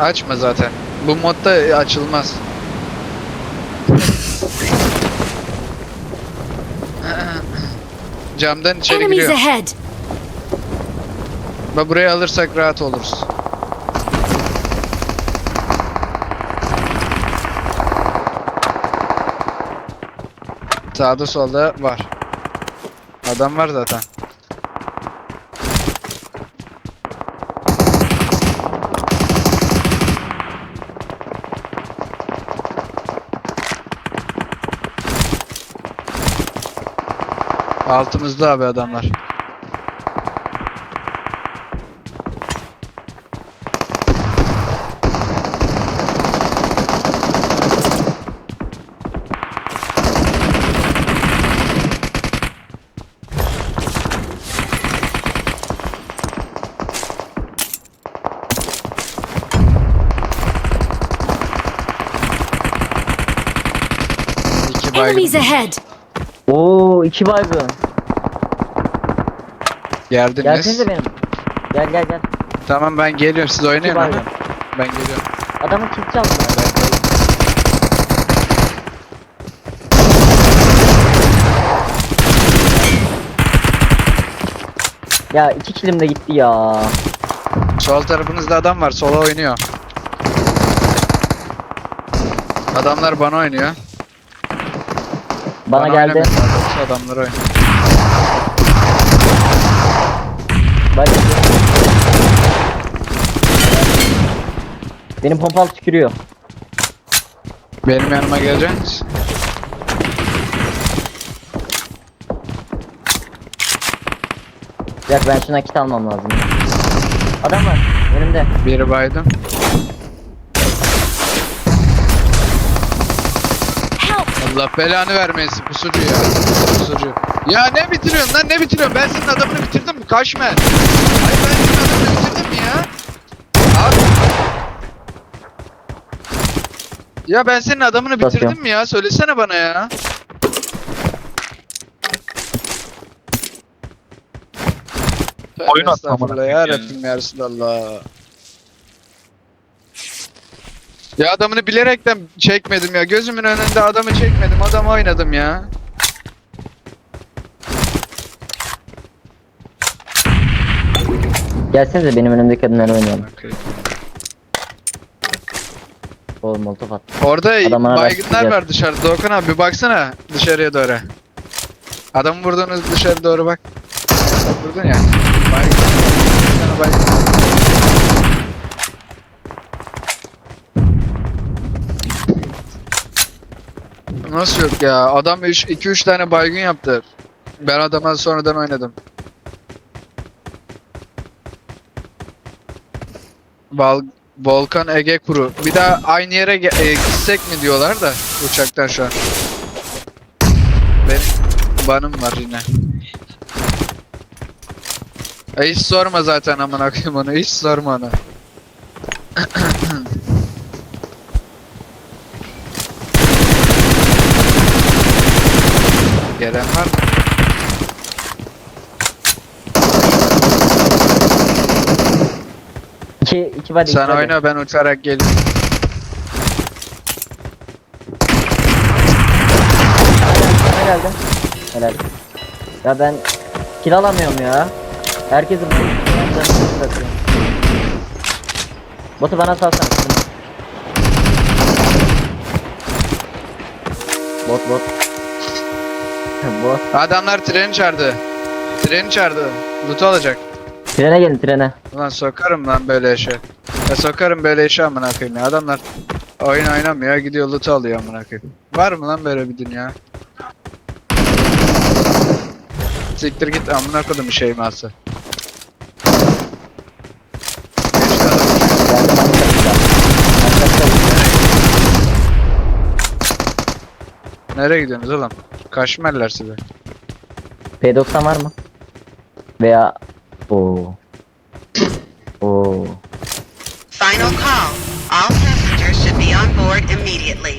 Açma zaten. Bu modda açılmaz. Camdan içeri Enemies giriyor. ahead! Bak burayı alırsak rahat oluruz. Sağda solda var. Adam var zaten. Altımızda abi adamlar. Enemies ahead! Oo iki baygın. Geldiniz. Gelsenize benim. Gel gel gel. Tamam ben geliyorum. Siz oynayın İki ama. baygın. Ben geliyorum. Adamın kill çaldı. Ya iki killim de gitti ya. Sol tarafınızda adam var. Sola oynuyor. Adamlar bana oynuyor. Bana, geldi. oynamıyor. Yoksa Adamlar oynuyor. Bak. Benim pompalı tükürüyor. Benim yanıma gelecek misin? Yak ben şuna kit almam lazım. Adam var önümde. Biri baydım. Allah belanı vermesin pusucu ya. Pusucu. Ya ne bitiriyorsun lan ne bitiriyorsun? Ben senin adamını bitirdim mi? Kaçma. Hayır ben senin adamını bitirdim mi ya? Abi. Ya ben senin adamını bitirdim mi ya? Söylesene bana ya. Oyun estağfurullah amına ya Rabbim ya Resulallah. Ya adamını bilerekten çekmedim ya. Gözümün önünde adamı çekmedim. Adamı oynadım ya. Gelsenize benim önümdeki kadınlar oynayalım. Oğlum molotof at. Orada Adam bana baygınlar var dışarıda. Doğukan abi bir baksana dışarıya doğru. Adamı vurduğunuz dışarı doğru bak. Vurdun ya. Baygın. Bir tane baygın. Nasıl yok ya? Adam 2-3 tane baygın yaptı. Ben adama sonradan oynadım. Val Volkan Ege Kuru. Bir daha aynı yere e, gitsek mi diyorlar da uçaktan şu an. Benim banım var yine. E hiç sorma zaten amına koyayım onu. Hiç sorma onu. Gelen var mı? İki, iki body. Sen iki body. oyna ben uçarak. Sana geldim. Helal. Ya ben kill alamıyorum ya. Herkesin Botu bana salsana. Bot bot. Bot. Adamlar treni çağırdı. Treni çağırdı. Loot alacak. Trene gelin trene. Ulan sokarım lan böyle işe. Ya sokarım böyle işe amına koyayım ya. Adamlar oyun oynamıyor gidiyor loot alıyor amına koyayım. Var mı lan böyle bir dünya? Siktir git amına kodum şey. Arkadaşlar. Nereye gidiyorsunuz oğlum? Kaşmerler size. P90 var mı? Veya Oo. Oo. Final call. All passengers should be on board immediately.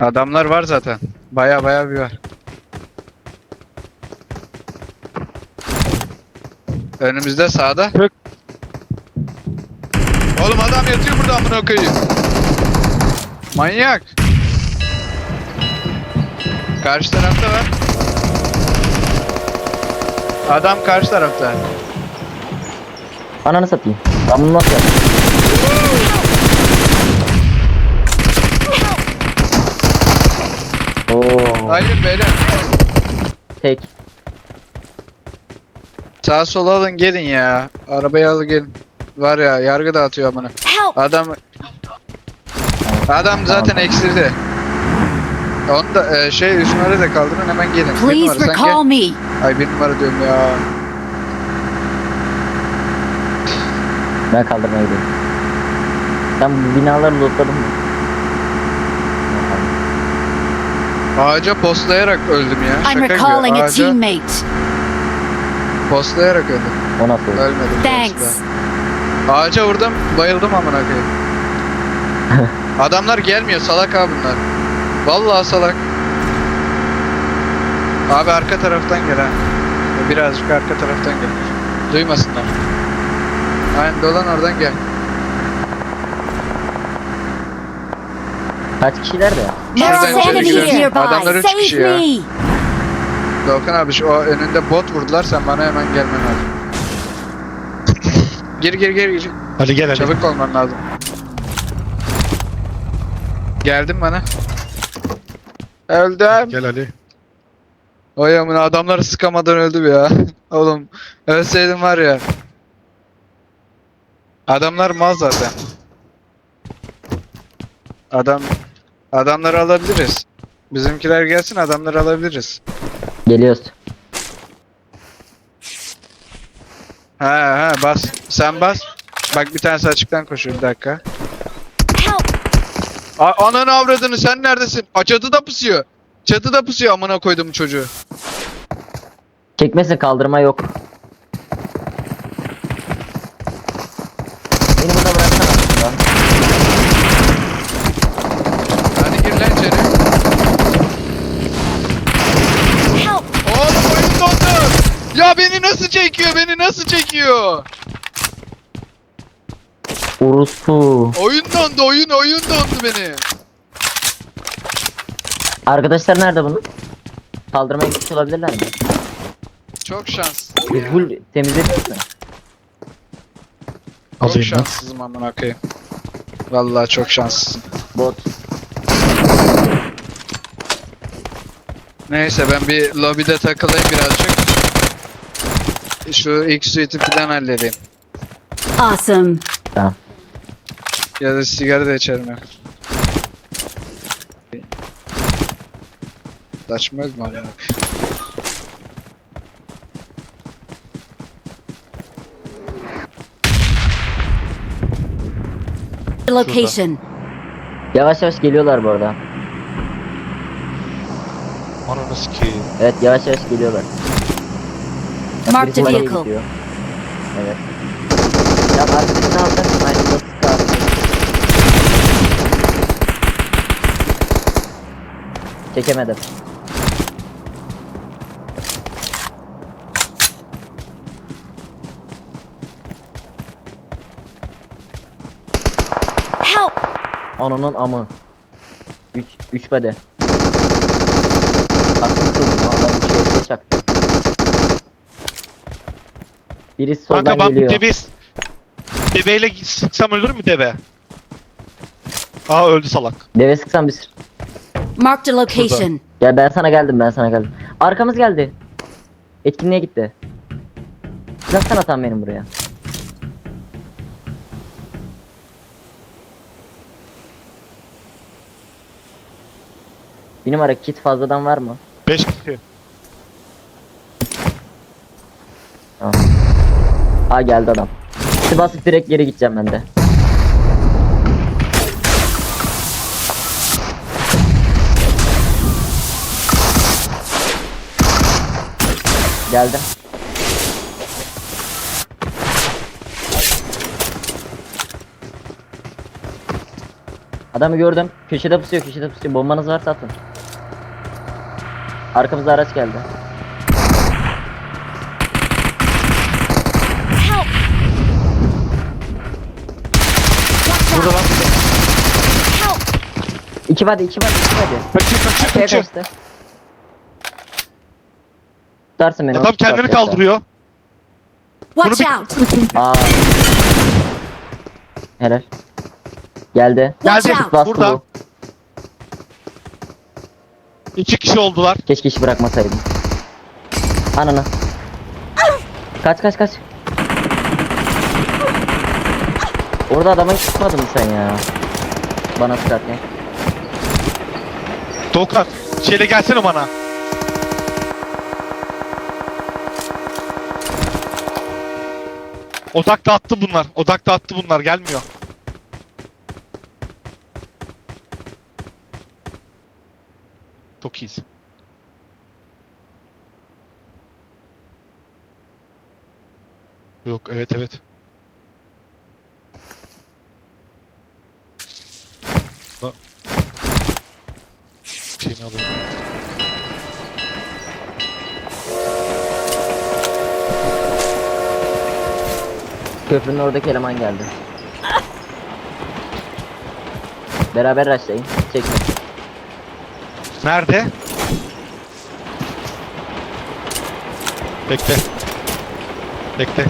Adamlar var zaten. Baya baya bir var. Önümüzde sağda. Oğlum adam yatıyor burada amına koyayım. Manyak. Karşı tarafta var. Adam karşı tarafta. Ananı satayım. Ben bunu nasıl yapayım? Oo, Hayır beyler. tek. Sağa sola alın gelin ya. Arabayı alın gelin. Var ya yargı dağıtıyor amına. Adam Adam zaten eksildi. Onu da e, şey üst numarayı da kaldırın hemen gelin. Bir Please numara sen recall me. gel. Ay bir numara diyorum ya. Ben kaldırmaya gidiyorum. Sen bu binaları lootladın mı? Ağaca postlayarak öldüm ya. I'm Şaka gibi. recalling a Ağaca teammate. postlayarak öldüm. O nasıl oldu? Ölmedim. Thanks. sonuçta. Ağaca vurdum bayıldım amına koyayım. Adamlar gelmiyor salak abi bunlar. Vallahi salak. Abi arka taraftan gel ha. Birazcık arka taraftan gel. Duymasınlar. Aynen dolan oradan gel. Kaç kişiler de? Şuradan içeri girelim. Adamlar üç kişi Save ya. Doğukan abi şu o önünde bot vurdular sen bana hemen gelmen lazım. Gir gir gir gir. Hadi gel hadi. Çabuk olman lazım. Geldin bana. Öldüm. Gel Ali. Oy amına adamları sıkamadan öldüm ya. Oğlum ölseydim var ya. Adamlar mal zaten. Adam adamları alabiliriz. Bizimkiler gelsin adamları alabiliriz. Geliyoruz. Ha ha bas. Sen bas. Bak bir tanesi açıktan koşuyor bir dakika. A ananı avradını sen neredesin? A çatıda pusuyor. Çatıda pusuyor amına koydum çocuğu. Çekmesin kaldırma yok. Beni burada bıraksana. aslında. Hadi gir lan içeri. Help! Oğlum oyun dondu. Ya beni nasıl çekiyor? Beni nasıl çekiyor? Uruspu. Oyun dondu, oyun oyun dondu beni. Arkadaşlar nerede bunun? Kaldırmaya gitmiş olabilirler mi? Çok şans. Biz full temizlediniz mi? Çok Alayım ben. şanssızım amına koyayım. Vallahi çok şanssızım. Bot. Neyse ben bir lobide takılayım birazcık. Şu ilk suite'i falan halledeyim. Awesome. Tamam. Ya da sigara da içerim ya. Saçmaz mı amına? Location. Yavaş yavaş geliyorlar bu arada. Ananı sikeyim. Evet yavaş yavaş geliyorlar. Bak, Marked birisi vehicle. gidiyor. Evet. Ya arkasını alacak. Aynı da sıkar. Çekemedim. Help! Ananın amı. 3 3 bede. Aklım adam bir şey çaktı. Birisi soldan Kanka ben geliyor. deve... Deveyle sıksam ölür mü deve? Aa öldü salak. Deve sıksam bir Marked a location. Ya ben sana geldim ben sana geldim. Arkamız geldi. Etkinliğe gitti. Bıraksana tam benim buraya. Bir numara kit fazladan var mı? 5 kişi. Ha geldi adam. Kiti basıp direkt geri gideceğim ben de. Geldim. Adamı gördüm. Köşede pusuyor, köşede pusuyor. Bombanız varsa atın. Arkamızda araç geldi. Burada lan. İki body iki body iki body. Kaçıyor kaçıyor kaçıyor. Kaçtı. Tutarsın beni. Adam kendini kaldırıyor. Watch bir- out! Aa. Helal. Geldi. Watch Geldi. out! Bastı Burada. bu. İki kişi oldular. Keşke iş bırakmasaydım. Ananı. Kaç kaç kaç. Orada adama hiç tutmadın mı sen ya? Bana sıkarken. Doğukan şeyle gelsene bana. Odak dağıttı bunlar. Odak dağıttı bunlar. Gelmiyor. Çok iyisin. Yok evet evet. Şeyini alayım. Köprünün oradaki eleman geldi. Beraber rushlayın. Çekme. Nerede? Bekle. Bekle.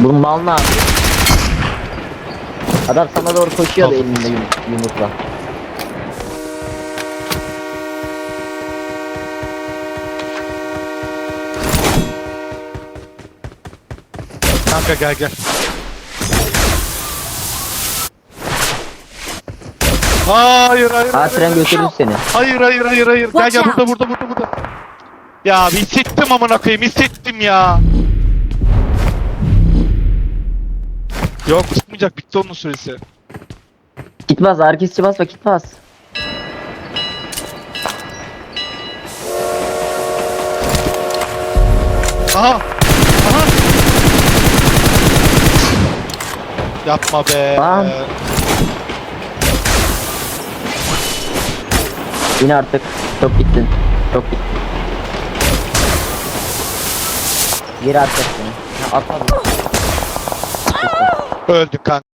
Bunun mal ne yapıyor? Adam sana doğru koşuyordu Kaldı. elinde yum- yumrukla. Kanka gel gel. Hayır hayır. Aa hayır, tren götürür seni. Hayır hayır hayır hayır. Gel gel burada burada burada burada. Ya bir hissettim amına koyayım hissettim ya. Yok tutmayacak bitti onun süresi. Git bas, arkası basma git bas. Aha. Aha. Yapma be. Lan. İn artık. Çok gittin. Çok gittin. Geri atacak seni. Atmadım. Öldük kanka.